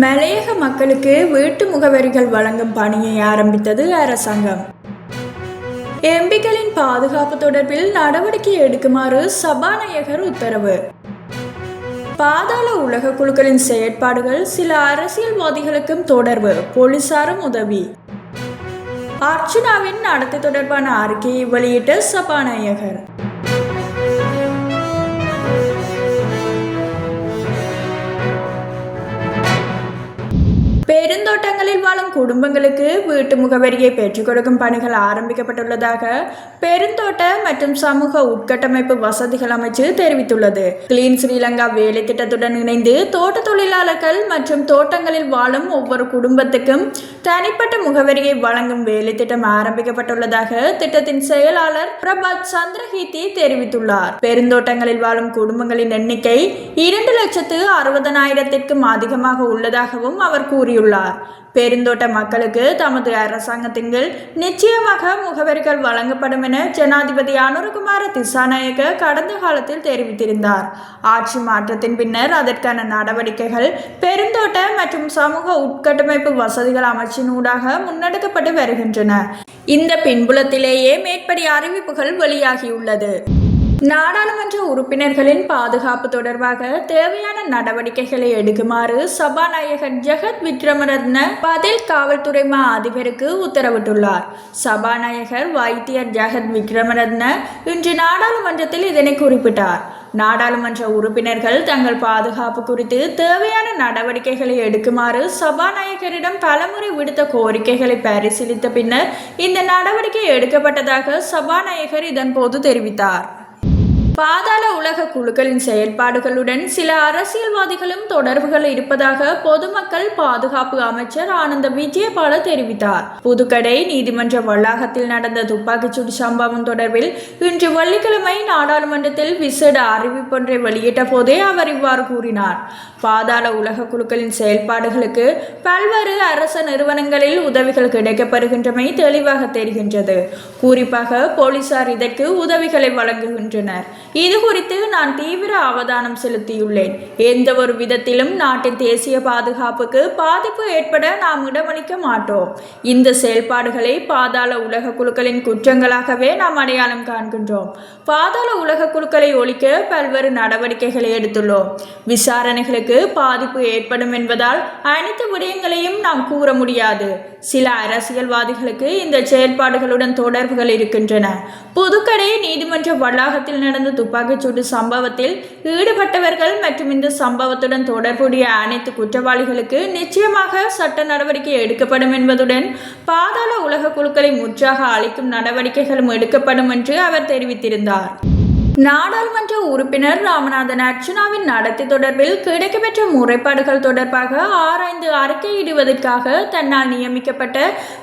மலையக மக்களுக்கு வீட்டு முகவரிகள் வழங்கும் பணியை ஆரம்பித்தது அரசாங்கம். எம்பிக்களின் பாதுகாப்பு தொடர்பில் நடவடிக்கை எடுக்குமாறு சபாநாயகர் உத்தரவு. பாதாள உலக குழுக்களின் செயற்பாடுகள் சில அரசியல்வாதிகளுக்கும் தொடர்பு போலீசாரும் உதவி. அர்ச்சுனாவின் நடத்தை தொடர்பான அறிக்கையை வெளியிட்ட சபாநாயகர். பெருந்தோட்டங்களில் வாழும் குடும்பங்களுக்கு வீட்டு முகவரியை பெற்றுக் கொடுக்கும் பணிகள் ஆரம்பிக்கப்பட்டுள்ளதாக பெருந்தோட்ட மற்றும் சமூக உட்கட்டமைப்பு வசதிகள் அமைச்சு தெரிவித்துள்ளது. கிளீன் ஸ்ரீலங்கா வேலை திட்டத்துடன் இணைந்து தோட்ட தொழிலாளர்கள் மற்றும் தோட்டங்களில் வாழும் ஒவ்வொரு குடும்பத்துக்கும் தனிப்பட்ட முகவரியை வழங்கும் வேலை திட்டம் ஆரம்பிக்கப்பட்டுள்ளதாக திட்டத்தின் செயலாளர் பிரபாத் சந்திரஹீதி தெரிவித்துள்ளார். பெருந்தோட்டங்களில் வாழும் குடும்பங்களின் எண்ணிக்கை இரண்டு லட்சத்து அறுபதனாயிரத்திற்கும் அதிகமாக உள்ளதாகவும் அவர் கூறினார் கூறியுள்ளார். பெருந்தோட்ட மக்களுக்கு தமது அரசாங்கத்தின் கீழ் நிச்சயமாக முகவரிகள் வழங்கப்படும் என ஜனாதிபதி அனுரகுமார திசாநாயக்க கடந்த காலத்தில் தெரிவித்திருந்தார். ஆட்சி மாற்றத்தின் பின்னர் அதற்கான நடவடிக்கைகள் பெருந்தோட்ட மற்றும் சமூக உட்கட்டமைப்பு வசதிகள் அமைச்சினூடாக முன்னெடுக்கப்பட்டு வருகின்றன. இந்த பின்புலத்திலேயே மேற்படி அறிவிப்புகள் வெளியாகியுள்ளது. நாடாளுமன்ற உறுப்பினர்களின் பாதுகாப்பு தொடர்பாக தேவையான நடவடிக்கைகளை எடுக்குமாறு சபாநாயகர் ஜெகத் விக்ரமரத்ன பதில் காவல்துறை மா அதிபருக்கு உத்தரவிட்டுள்ளார். சபாநாயகர் வைத்தியர் ஜெகத் விக்ரமரத்ன இன்று நாடாளுமன்றத்தில் இதனை குறிப்பிட்டார். நாடாளுமன்ற உறுப்பினர்கள் தங்கள் பாதுகாப்பு குறித்து தேவையான நடவடிக்கைகளை எடுக்குமாறு சபாநாயகரிடம் பலமுறை விடுத்த கோரிக்கைகளை பரிசீலித்த பின்னர் இந்த நடவடிக்கை எடுக்கப்பட்டதாக சபாநாயகர் இதன்போது தெரிவித்தார். பாதாள உலக குழுக்களின் செயல்பாடுகளுடன் சில அரசியல்வாதிகளும் தொடர்புகள் இருப்பதாக பொதுமக்கள் பாதுகாப்பு அமைச்சர் ஆனந்த விஜயபால தெரிவித்தார். புதுக்கடை நீதிமன்ற வளாகத்தில் நடந்த துப்பாக்கிச்சூடு சம்பவம் தொடர்பில் இன்று வெள்ளிக்கிழமை நாடாளுமன்றத்தில் விசேட அறிவிப்பொன்றை வெளியிட்ட போதே அவர் இவ்வாறு கூறினார். பாதாள உலக குழுக்களின் செயல்பாடுகளுக்கு பல்வேறு அரச நிறுவனங்களில் உதவிகள் கிடைக்கப்படுகின்றமை தெளிவாக தெரிகின்றது. குறிப்பாக போலீசார் இதற்கு உதவிகளை வழங்குகின்றனர். இது குறித்து நான் தீவிர அவதானம் செலுத்தியுள்ளேன். எந்த ஒரு விதத்திலும் நாட்டின் தேசிய பாதுகாப்புக்கு பாதிப்பு ஏற்பட நாம் இடமளிக்க மாட்டோம். இந்த செயல்பாடுகளை பாதாள உலக குழுக்களின் குற்றங்களாகவே நாம் அடையாளம் காண்கின்றோம். பாதாள உலக குழுக்களை ஒழிக்க பல்வேறு நடவடிக்கைகளை எடுத்துள்ளோம். விசாரணைகளுக்கு பாதிப்பு ஏற்படும் என்பதால் அனைத்து விடயங்களையும் நாம் கூற முடியாது. சில அரசியல்வாதிகளுக்கு இந்த செயல்பாடுகளுடன் தொடர்புகள் இருக்கின்றன. புதுக்கடை நீதிமன்ற வளாகத்தில் நடந்த துப்பாக்கிச்சூடு சம்பவத்தில் ஈடுபட்டவர்கள் மற்றும் இந்த சம்பவத்துடன் தொடர்புடைய அனைத்து குற்றவாளிகளுக்கு நிச்சயமாக சட்ட நடவடிக்கை எடுக்கப்படும் என்பதுடன் பாதாள உலக குழுக்களை முற்றாக அளிக்கும் நடவடிக்கைகளும் எடுக்கப்படும் என்று அவர் தெரிவித்திருந்தார். நாடாளுமன்ற உறுப்பினர் ராமநாதன் அர்ச்சனாவின் நடத்தை தொடர்பில் கிடைக்கப்பெற்ற முறைப்பாடுகள் தொடர்பாக ஆராய்ந்து அறிக்கையிடுவதற்காக தன்னால் நியமிக்கப்பட்ட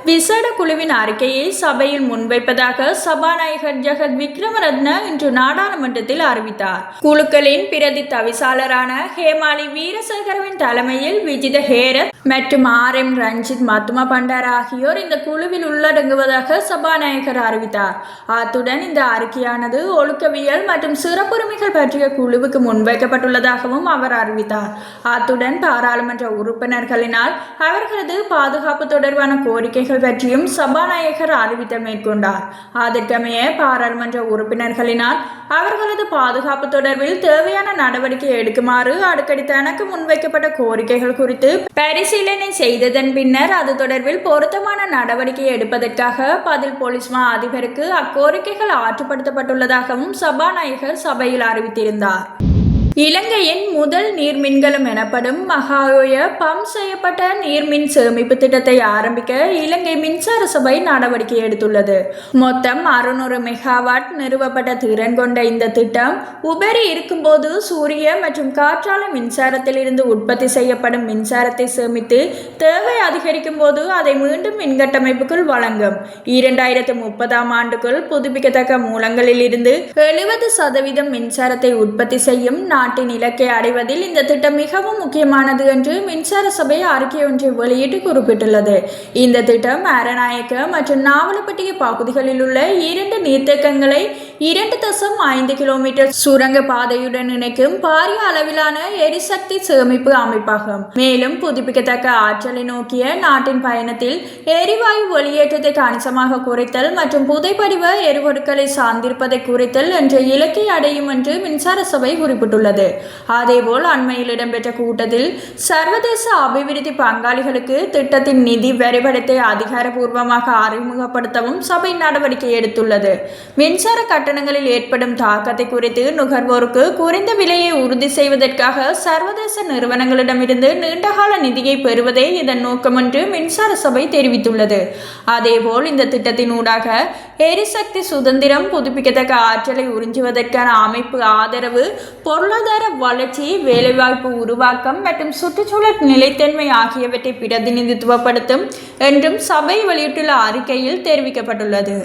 விசேட குழுவின் அறிக்கையை சபையில் முன்வைப்பதாக சபாநாயகர் ஜெகத் விக்ரமரத்ன இன்று நாடாளுமன்றத்தில் அறிவித்தார். குழுக்களின் பிரதி தவிசாளரான ஹேமாலி வீரசேகரவின் தலைமையில் விஜித ஹேரத் மற்றும் ஆர் எம் ரஞ்சித் மத்துமா பண்டார் ஆகியோர் இந்த குழுவில் உள்ளடங்குவதாக சபாநாயகர் அறிவித்தார். அத்துடன் இந்த அறிக்கையானது ஒழுக்கவியல் மற்றும் சிறப்புரிமைகள் பற்றிய குழுவுக்கு முன்வைக்கப்பட்டுள்ளதாகவும் அவர் அறிவித்தார். அத்துடன் பாராளுமன்ற உறுப்பினர்களினால் அவர்களது பாதுகாப்பு தொடர்பான கோரிக்கைகள் பற்றியும் சபாநாயகர் அறிவித்த மேற்கொண்டார். அதற்கமைய பாராளுமன்ற உறுப்பினர்களினால் அவர்களது பாதுகாப்பு தொடர்பில் தேவையான நடவடிக்கை எடுக்குமாறு அடிக்கடி தனக்கு முன்வைக்கப்பட்ட கோரிக்கைகள் குறித்து பரிசீலனை செய்ததன் பின்னர் அது தொடர்பில் பொருத்தமான நடவடிக்கை எடுப்பதற்காக பதில் போலீஸ் மா அதிபருக்கு அக்கோரிக்கைகள் ஆற்றுப்படுத்தப்பட்டுள்ளதாகவும் சபா சபாநாயகர் சபையில் அறிவித்திருந்தார். இலங்கையின் முதல் நீர்மின்கலம் எனப்படும் மகாயோய பம்ப் செய்யப்பட்ட நீர்மின் சேமிப்பு திட்டத்தை ஆரம்பிக்க இலங்கை மின்சார சபை நடவடிக்கை எடுத்துள்ளது. மொத்தம் அறுநூறு மெகாவாட் நிறுவப்பட்ட திறன் கொண்ட இந்த திட்டம் உபரி இருக்கும்போது சூரிய மற்றும் காற்றாலை மின்சாரத்தில் இருந்து உற்பத்தி செய்யப்படும் மின்சாரத்தை சேமித்து தேவை அதிகரிக்கும் போது அதை மீண்டும் மின்கட்டமைப்புக்குள் வழங்கும். இரண்டாயிரத்து முப்பதாம் ஆண்டுக்குள் புதுப்பிக்கத்தக்க மூலங்களில் இருந்து எழுபது சதவீதம் மின்சாரத்தை உற்பத்தி செய்யும் நாட்டின் இலக்கை அடைவதில் இந்த திட்டம் மிகவும் முக்கியமானது என்று மின்சார சபை அறிக்கை ஒன்றை வெளியிட்டு குறிப்பிட்டுள்ளது. இந்த திட்டம் அரநாயக்க மற்றும் நாவலப்பட்டிய பகுதிகளில் உள்ள இரண்டு நீர்த்தேக்கங்களை இரண்டு தசம் ஐந்து கிலோமீட்டர் சுரங்க பாதையுடன் இணைக்கும் பாரிய அளவிலான எரிசக்தி சேமிப்பு அமைப்பாகும். மேலும் புதுப்பிக்கத்தக்க ஆற்றலை நோக்கிய நாட்டின் பயணத்தில் எரிவாயு வெளியேற்றத்தை கணிசமாக குறைத்தல் மற்றும் புதைப்படிவ எரிபொருட்களை சார்ந்திருப்பதை குறைத்தல் என்ற இலக்கை அடையும் என்று மின்சார சபை குறிப்பிட்டுள்ளது. அதேபோல் அண்மையில் இடம்பெற்ற கூட்டத்தில் சர்வதேச அபிவிருத்தி பங்காளிகளுக்கு திட்டத்தின் நிதி வரைபடத்தை அதிகாரப்பூர்வமாக அறிமுகப்படுத்தவும் சபை நடவடிக்கை எடுத்துள்ளது. மின்சார கட்டணங்களில் ஏற்படும் தாக்கத்தை குறித்து நுகர்வோருக்கு குறைந்த விலையை உறுதி செய்வதற்காக சர்வதேச நிறுவனங்களிடமிருந்து நீண்டகால நிதியை பெறுவதே இதன் நோக்கம் என்று மின்சார சபை தெரிவித்துள்ளது. அதேபோல் இந்த திட்டத்தின் ஊடாக எரிசக்தி சுதந்திரம் புதுப்பிக்கத்தக்க ஆற்றலை உறிஞ்சுவதற்கான அமைப்பு ஆதரவு பொருளாதார பொருளாதார வளர்ச்சி வேலைவாய்ப்பு உருவாக்கம் மற்றும் சுற்றுச்சூழல் நிலைத்தன்மை ஆகியவற்றை பிரதிநிதித்துவப்படுத்தும் என்றும் சபை வெளியிட்டுள்ள அறிக்கையில் தெரிவிக்கப்பட்டுள்ளது.